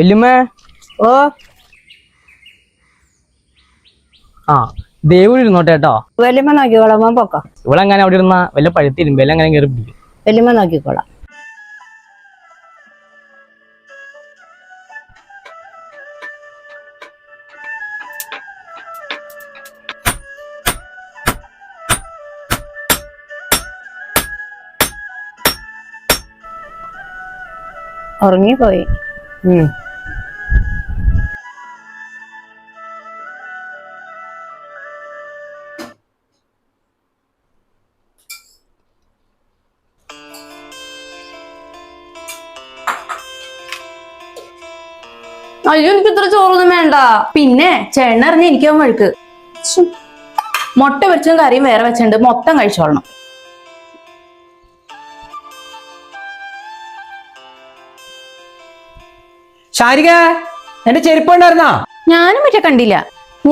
വല്യമ്മ? ഓ. ആ ദേവൂര് ഇരുന്നോട്ടെ കേട്ടോ. വല്യമ്മ നോക്കിക്കോളാം മോൻ പൊക്കോ. ഇവളെങ്ങനെ അവിടെ ഇരുന്ന വല്ല പഴുത്തിരുമ്പോ എല്ലാം അങ്ങനെ കയറി പിടിക്കും വല്യമ്മ നോക്കിക്കോളാം. ഉറങ്ങിപ്പോയി. ഉം. അയ്യോ എനിക്ക് ഇത്ര ചോറൊന്നും വേണ്ട. പിന്നെ അറിഞ്ഞ എനിക്കാവും വഴുക്ക്. മുട്ട വെച്ചും കറിയും വേറെ വെച്ചിട്ടുണ്ട്. മൊത്തം കഴിച്ചോളണം. ശാരിക എന്റെ ചെരുപ്പ് ഉണ്ടായിരുന്നാ ഞാനും മറ്റേ കണ്ടില്ല.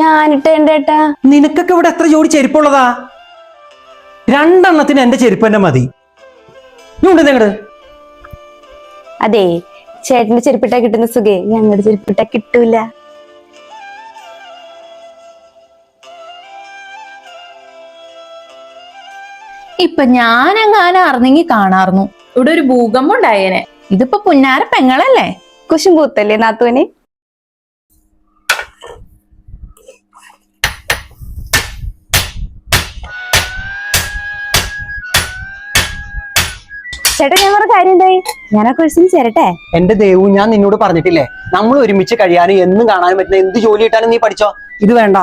ഞാനിട്ട് എന്റെ ഏട്ടാ. നിനക്കൊക്കെ ഇവിടെ എത്ര ജോഡി ചെരുപ്പുള്ളതാ? രണ്ടെണ്ണത്തിന് എന്റെ ചെരുപ്പ് തന്നെ മതി. നിങ്ങട് അതെ ചേട്ടന്റെ ചെരുപ്പിട്ടാ കിട്ടുന്ന സുഖേ. ഞങ്ങളുടെ ചെരുപ്പിട്ടാ കിട്ടൂല. ഇപ്പൊ ഞാനെങ്ങാനും അറിഞ്ഞെങ്കി കാണാർന്നു. ഇവിടെ ഒരു ഭൂകമ്പം ഉണ്ടായേനെ. ഇതിപ്പോ പുന്നാര പെങ്ങളല്ലേ? കുശുമ്പൂത്തല്ലേ നാത്തുവിന് ചേട്ടാ ഞാൻ പറഞ്ഞ കാര്യം എന്തായി? ഞാനാ ക്വസ്റ്റ്യൻ ചേരട്ടെ? എന്റെ ദേവു ഞാൻ നിന്നോട് പറഞ്ഞിട്ടില്ലേ? നമ്മൾ ഒരുമിച്ച് കഴിയാനും എന്നും കാണാനും പറ്റുന്ന എന്ത് ജോലി ഇട്ടാലും നീ പഠിച്ചോ? ഇത് വേണ്ട.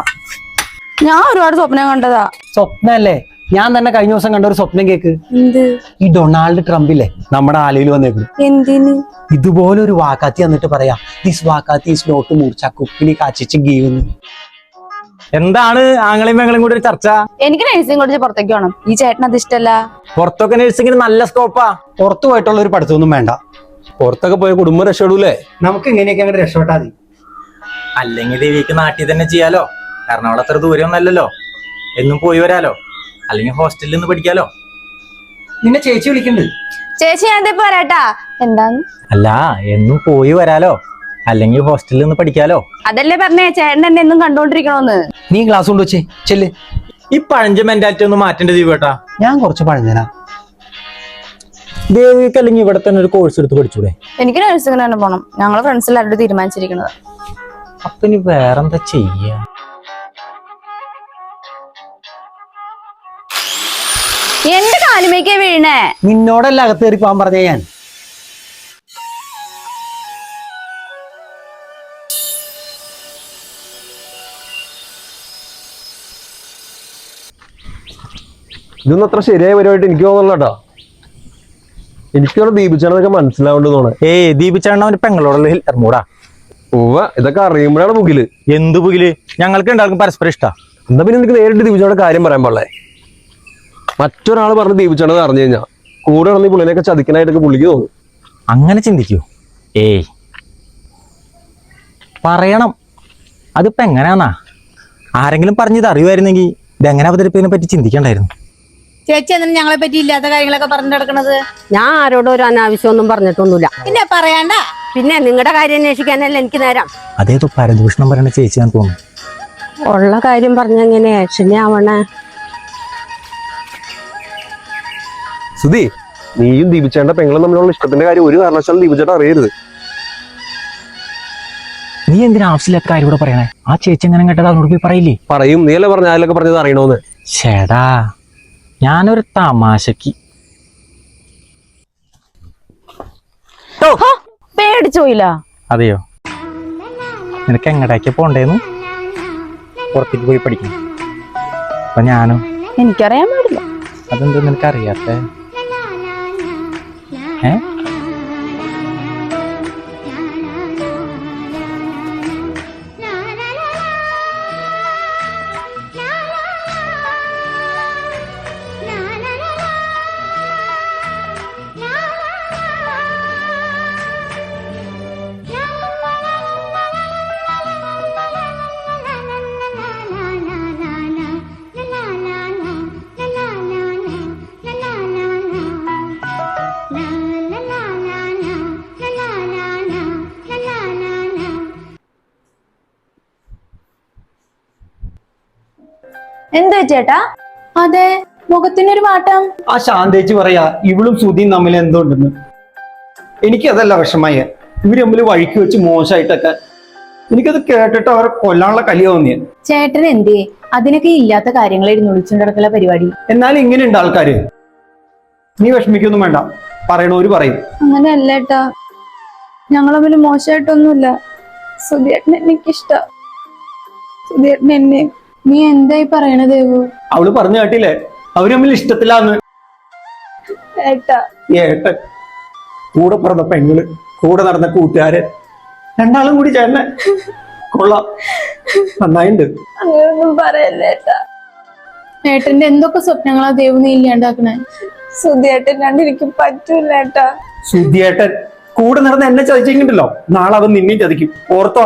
ഞാൻ ഒരുപാട് സ്വപ്നം കണ്ടതാ. സ്വപ്നല്ലേ? ഞാൻ തന്നെ കഴിഞ്ഞ ദിവസം കണ്ട ഒരു സ്വപ്നം കേക്ക്. എന്ത്? ഈ ഡൊണാൾഡ് ട്രംപില്ലേ? നമ്മുടെ ആലയിൽ വന്നേക്കുന്നു എന്തിന്? ഇതുപോലെ ഒരു വാക്കാത്തി എന്നിട്ട് പറയാ ദിസ് വാക്കാത്തി ഈസ് നോട്ട് മൂർച്ച. കുക്കിനി കാച്ചിച്ച് ഗീവുന്നു. എന്താണ് ആങ്ങളെയും പെങ്ങളും കൂടി ഒരു ചർച്ച? എനിക്ക് നഴ്സിംഗ് കോളേജ് പുറത്തേക്ക് വേണം ഈ ചേട്ടൻ അത് ഇഷ്ടല്ല. പുറത്തൊക്കെ നഴ്സിംഗിന് നല്ല സ്കോപ്പാ പുറത്തു പോയിട്ടുള്ള ഒരു പഠിത്തമൊന്നും വേണ്ട. പുറത്തൊക്കെ പോയ കുടുംബം രക്ഷപ്പെടൂലേ? നമുക്ക് ഇങ്ങനെയൊക്കെ അങ്ങോട്ട് രക്ഷപ്പെട്ടാൽ മതി. അല്ലെങ്കിൽ ദേവിക്ക് നാട്ടിൽ തന്നെ ചെയ്യാലോ. എറണാകുളം അത്ര ദൂരം അല്ലല്ലോ. എന്നും പോയി വരാലോ. അല്ലെങ്കിൽ ഹോസ്റ്റലിൽ നിന്ന് പഠിക്കാലോ. നിന്നെ ചേച്ചി വിളിക്കുന്നുണ്ട് ചേച്ചി ഞാൻ വരാട്ടാ എന്താന്ന്? അല്ല എന്നും പോയി വരാലോ. അല്ലെങ്കിൽ ഹോസ്റ്റലിൽ നിന്ന് പഠിക്കാലോ? അതല്ലേ പറഞ്ഞേ ചേട്ടൻ എന്നെ എന്നും കണ്ടോണ്ടിരിക്കണോന്ന്. നീ ക്ലാസ് കൊണ്ട് വെച്ചേ ചെല്ല്. ഈ പഴഞ്ച മെന്റാലിറ്റി ഒന്ന് മാറ്റേണ്ട ദീപേട്ടാ ഞാൻ കുറച്ച് പഴഞ്ഞനാ ദേവിക്ക് അല്ലെങ്കിൽ ഇവിടെ തന്നെ ഒരു കോഴ്സ് എടുത്ത് പഠിച്ചൂടെ? എനിക്ക് നഴ്സിംഗിന് തന്നെ പോണം. ഞങ്ങളെ ഫ്രണ്ട്സ് എല്ലാവരും തീരുമാനിച്ചിരിക്കുന്നത്. അപ്പൊ ഇനി വേറെന്താ ചെയ്യാ? എന്റെ കാലുമേക്കാ വീണേ. നിന്നോടല്ല അകത്ത് കയറി പോകാൻ പറഞ്ഞ ഞാൻ. ഇതൊന്നും അത്ര ശരിയായ പരിപാടി എനിക്ക് തോന്നുന്നില്ല കേട്ടോ എനിക്കവിടെ ദീപിച്ചാണെന്നൊക്കെ മനസ്സിലാവേണ്ടത് തോന്നുന്നു. ഏയ് ദീപിച്ചേട്ടൻ അവന്റെ പെങ്ങളോടുള്ള ഹില്ലർ മൂടാ ഉവ്വ ഇതൊക്കെ അറിയുമ്പോഴാണ് പുകിൽ. എന്ത് പുകിൽ? ഞങ്ങൾക്ക് ഉണ്ടാക്കും പരസ്പരം ഇഷ്ടാ. എന്താ പിന്നെ എനിക്ക് നേരിട്ട് ദീപിച്ചോടെ കാര്യം പറയാൻ പാടില്ലേ? മറ്റൊരാൾ പറഞ്ഞ് ദീപിച്ചാണെന്ന് അറിഞ്ഞു കഴിഞ്ഞാൽ കൂടെ നടന്ന് ഈ പുള്ളിനെയൊക്കെ ചതിക്കാനായിട്ടൊക്കെ പുള്ളിക്ക് തോന്നും. അങ്ങനെ ചിന്തിക്കൂ. ഏയ് പറയണം. അതിപ്പോ എങ്ങനെയാന്നാ? ആരെങ്കിലും പറഞ്ഞത് അറിയുമായിരുന്നെങ്കിൽ ഇതെങ്ങനെ അവതരിപ്പിനെ പറ്റി ചിന്തിക്കണ്ടായിരുന്നു. ചേച്ചി എന്തിനും ഞങ്ങളെ പറ്റി ഇല്ലാത്ത കാര്യങ്ങളൊക്കെ പറഞ്ഞു നടക്കണത്? ഞാൻ ആരോടും ഒരു അനാവശ്യമൊന്നും പറഞ്ഞിട്ടൊന്നുമില്ല. പിന്നെ പറയണ്ട. പിന്നെ നിങ്ങളുടെ കാര്യം അന്വേഷിക്കാനല്ലേ എനിക്ക് നേരം. അതേതോ പരദൂഷണം പറയണ ചേച്ചിയാന്ന് തോന്നുന്നു. ഉള്ള കാര്യം പറഞ്ഞെങ്ങനെ ആവണേ? സുധി നീയും ദീപിച്ചേണ്ട പെങ്ങളും തമ്മിലുള്ള ഇഷ്ടത്തിന്റെ കാര്യം ഒരു കാരണവശാലും ദീപിച്ചേട്ട അറിയരുത്. നീ എന്തിനാ ആവശ്യമില്ലാത്ത കാര്യം കൂടെ പറയണേ? ആ ചേച്ചി എങ്ങനെ കേട്ടത് അവനോട് പോയി പറയില്ലേ? പറയും. നീയല്ലേ പറഞ്ഞ ആരൊക്കെ പറഞ്ഞത് അറിയണോന്ന്. ചേടാ ഞാനൊരു തമാശക്ക്. പേടിച്ചോയില്ല അതെയോ? നിനക്ക് എങ്ങടേക്ക് പോണ്ടേന്ന്? പുറത്തേക്ക് പോയി പഠിക്കണം. അപ്പൊ ഞാനോ. എനിക്കറിയാൻ പാടില്ല. അതെന്താ നിനക്ക് അറിയാത്ത ഏ? എന്താ ചേട്ടാ? അതെ മുഖത്തിനൊരു മാറ്റം. ആ ശാന്തേച്ചി പറയാ ഇവളും സുധിയും തമ്മിൽ എന്തുണ്ടെന്ന് എനിക്കതല്ല വിഷമായ ഇവർ തമ്മിൽ വഴിക്ക് വെച്ച് മോശമായിട്ടൊക്കെ. എനിക്കത് കേട്ടിട്ട് അവരെ കൊല്ലാനുള്ള കലിയ തോന്നിയ. ചേട്ടൻ എന്തേ അതിനൊക്കെ ഇല്ലാത്ത കാര്യങ്ങളായിരുന്നു വിളിച്ചുകൊണ്ടിടക്കുള്ള പരിപാടി. എന്നാലും ഇങ്ങനെയുണ്ട് ആൾക്കാര്. നീ വിഷമിക്കൊന്നും വേണ്ട. പറയണോര് പറയും. അങ്ങനെയല്ല ഏട്ടാ. ഞങ്ങൾ തമ്മിൽ മോശമായിട്ടൊന്നുമില്ല. സുധിയേട്ടൻ എനിക്കിഷ്ട. സുധിയേട്ടൻ എന്നെ നീ എന്തായി പറയണ ദേവു? അവൾ പറഞ്ഞു കേട്ടില്ലേ? അവർ തമ്മിൽ ഇഷ്ടത്തിലാന്ന്. ഏട്ടാ. ഏട്ടൻ കൂടെ പിറന്ന പെങ്ങൾ കൂടെ നടന്ന കൂട്ടുകാരൻ രണ്ടാളും കൂടി ചേട്ടനെ കൊള്ളാം. നന്നായിണ്ട്. അങ്ങനെയൊന്നും പറയല്ലേ ഏട്ടാ. ഏട്ടന്റെ എന്തൊക്കെ സ്വപ്നങ്ങളാ ദേവ് നീ ഇല്ലാണ്ടാക്കണേ? സുധിയേട്ടൻ രണ്ട് പറ്റൂല്ലേട്ടാ പറ്റൂല ഏട്ടാ. സുധിയേട്ടൻ. കൂടെ നടന്ന് എന്നെ ചതിച്ചിട്ടുണ്ടല്ലോ. നാളെ അവൻ നിന്നെയും ചതിക്കും. ഓർത്തോ?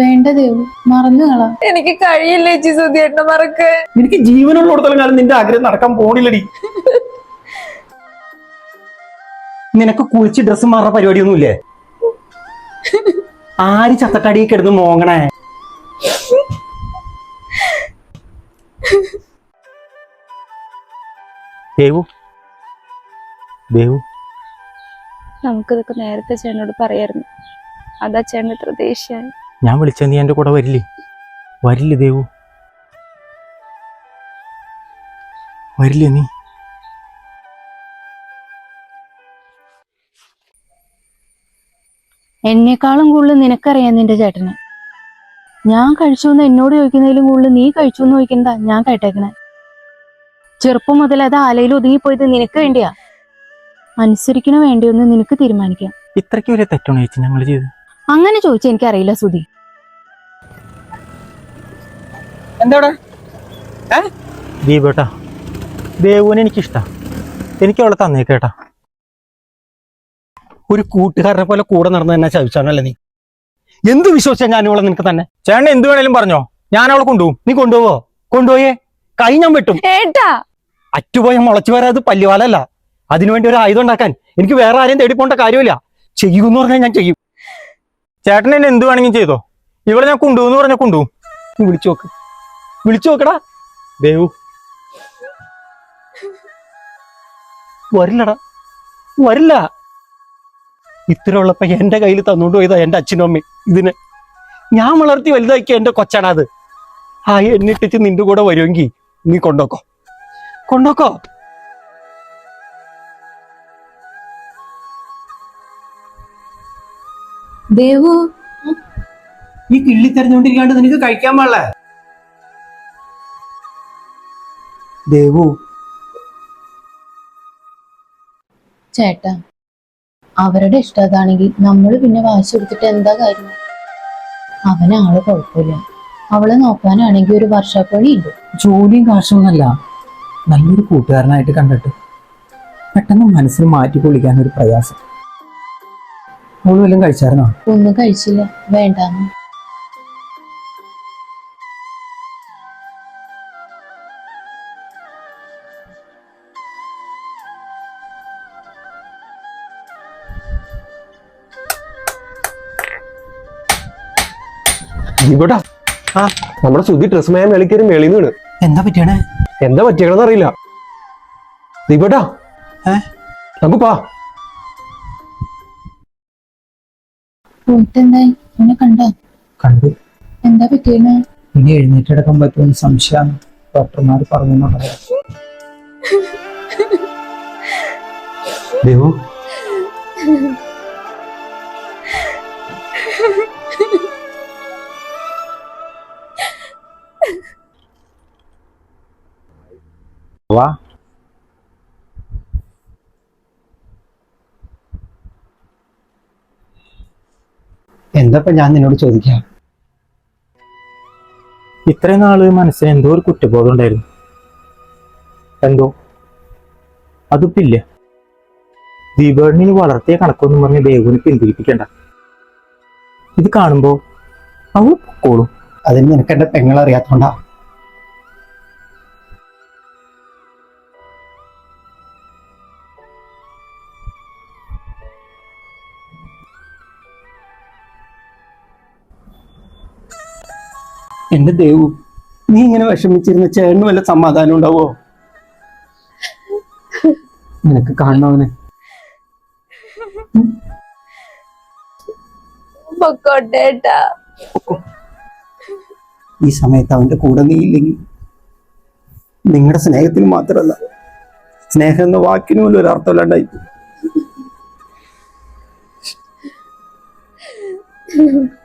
വേണ്ട ദേവു മറന്നു കളാ. എനിക്ക് കഴിയില്ല ചേച്ചി സുധിയേട്ടനെ മറക്ക്. എനിക്ക് ജീവനുള്ളിടത്തോളം കാലം നിന്റെ ആഗ്രഹം നടക്കാൻ പോണില്ലടി. നിനക്ക് കുളിച്ച് ഡ്രസ്സ് മാറുന്ന പരിപാടിയൊന്നുമില്ലേ? ആര് ചത്തട്ടടി കിടന്ന് മോങ്ങണേ? ദേവു. ദേവു. നമുക്കിതൊക്കെ നേരത്തെ ചേട്ടനോട് പറയായിരുന്നു. അതാ ചേട്ടൻ ഇത്ര ദേഷ്യായി. ഞാൻ വിളിച്ച നീ എന്റെ കൂടെ വരില്ലേ? വരില്ലേ ദേവു? വരില്ലേ നീ? എന്നെക്കാളും കൂടുതൽ നിനക്കറിയാം നിന്റെ ചേട്ടനെ. ഞാൻ കഴിച്ചു എന്ന് എന്നോട് ചോദിക്കുന്നതിലും കൂടുതൽ നീ കഴിച്ചു എന്ന് ചോദിക്കുന്നതാ ഞാൻ കേട്ടേക്കണേ. ചെറുപ്പം മുതൽ അത് ആലയിൽ ഒതുങ്ങിപ്പോയത് നിനക്ക് വേണ്ടിയാ. അനുസരിക്കണ വേണ്ടിയൊന്ന് നിനക്ക് തീരുമാനിക്കാം. ഇത്രയ്ക്ക് വലിയ തെറ്റാണ് ചേച്ചി ഞങ്ങൾ ചെയ്ത് അങ്ങനെ ചോദിച്ചാൽ എനിക്കറിയില്ല സുധി. എന്താടാ? ദീപേട്ടാ ദേവുവിനെ എനിക്കിഷ്ടാ. എനിക്ക് അവളെ തന്നേക്കേട്ടാ ഒരു കൂട്ടുകാരനെ പോലെ കൂടെ നടന്ന് എന്നെ ചവിച്ചാണല്ലേ നീ? എന്ത് വിശ്വസിച്ചാ ഞാൻ ഇവളെ നിനക്ക് തന്നെ? ചേട്ടൻ എന്ത് വേണേലും പറഞ്ഞോ. ഞാൻ അവളെ കൊണ്ടുപോകും. നീ കൊണ്ടുപോവോ? കൊണ്ടുപോയേ? കൈ ഞാൻ വെട്ടും. ഏട്ടാ! അറ്റുപോയ മുളച്ചു വരാത് പല്ലുവാലല്ല. അതിനുവേണ്ടി ഒരു ആയുധം ഉണ്ടാക്കാൻ എനിക്ക് വേറെ ആരെയും തേടി പോകേണ്ട കാര്യമില്ല. ചെയ്യുമെന്ന് പറഞ്ഞാൽ ഞാൻ ചെയ്യും. ചേട്ടൻ എന്നെ എന്ത് വേണമെങ്കിലും ചെയ്തോ? ഇവിടെ ഞാൻ കൊണ്ടുപോകുന്നു പറഞ്ഞാൽ കൊണ്ടുപോകും. നീ വിളിച്ചു നോക്ക്. വിളിച്ചു നോക്കടാ. ദേവു. വരില്ലടാ. വരില്ല. ഇത്ര ഉള്ളപ്പോ എന്റെ കയ്യിൽ തന്നോണ്ട് പോയതാ എന്റെ അച്ഛനും അമ്മയും ഇതിന്. ഞാൻ വളർത്തി വലുതാക്കിയ എന്റെ കൊച്ചാണത്. ആ എന്നിട്ടിച്ച് നിന്റെ കൂടെ വരുമെങ്കിൽ നീ കൊണ്ടോക്കോ കൊണ്ടോക്കോ ദേവു. ഈ കിള്ളി തെരഞ്ഞുകൊണ്ടിരിക്കാണ്ട് നിനക്ക് കഴിക്കാൻ പാടില്ല? ദേവു. ചേട്ടാ അവരുടെ ഇഷ്ടം അതാണെങ്കിൽ നമ്മൾ പിന്നെ വാശി കൊടുത്തിട്ട് എന്താ കാര്യം? അവനാൾ കുഴപ്പമില്ല. അവളെ നോക്കാനാണെങ്കിൽ ഒരു വർഷപ്പണി ഉണ്ട് ജോലിയും കാശൊന്നല്ല നല്ലൊരു കൂട്ടുകാരനായിട്ട് കണ്ടിട്ട് പെട്ടെന്ന് മനസ്സിൽ മാറ്റി പൊളിക്കാൻ ഒരു പ്രയാസം. അവൾ വല്ലതും കഴിച്ചായിരുന്നോ? ഒന്നും കഴിച്ചില്ല. വേണ്ട ഇവിടെ. ആ. നമ്മുടെ സുധി ഡ്രസ് മാൻ മേളിക്കറി മേളിന്ന് വീണ്. എന്താ പറ്റിയാണ്? എന്താ പറ്റിയണെന്ന് അറിയില്ല. ദീപോട്ടാ? നമുക്ക് പാ. പോയിട്ട് എന്തായി അവനെ കണ്ടോ? കണ്ടു. എന്താ പറ്റിയെന്ന്? ഇനി എഴുന്നേറ്റെടുക്കാൻ പറ്റുമെന്ന് സംശയമാണ്. ഡോക്ടർമാർ പറഞ്ഞു പറയാം. ദേവു. വാ. എന്താ ഞാൻ നിന്നോട് ചോദിക്കാം? ഇത്രയും നാൾ മനസ്സിന് എന്തോ ഒരു കുറ്റബോധം ഉണ്ടായിരുന്നു. എന്തോ? അതിപ്പില്ല. ദീപേണിന് വളർത്തിയ കണക്കൊന്നും പറഞ്ഞ് ദേവുവിനെ പിന്തിരിപ്പിക്കണ്ട. ഇത് കാണുമ്പോ അവ പൊക്കോളും. അതിന് നിനക്കെന്റെ പെങ്ങൾ പെങ്ങളറിയാത്തോണ്ടാ? എന്റെ ദേവു നീ ഇങ്ങനെ വിഷമിച്ചിരുന്ന ചേട്ടന് വല്ല സമാധാനം ഉണ്ടാവോ? നിനക്ക് കാണണവനെ പൊക്കോട്ടേട്ടാ ഈ സമയത്ത് അവന്റെ കൂടെ നീ ഇല്ലെങ്കിൽ നിങ്ങളുടെ സ്നേഹത്തിന് മാത്രമല്ല സ്നേഹം എന്ന വാക്കിന് പോലും ഒരു അർത്ഥമില്ലാണ്ടായി ഉം.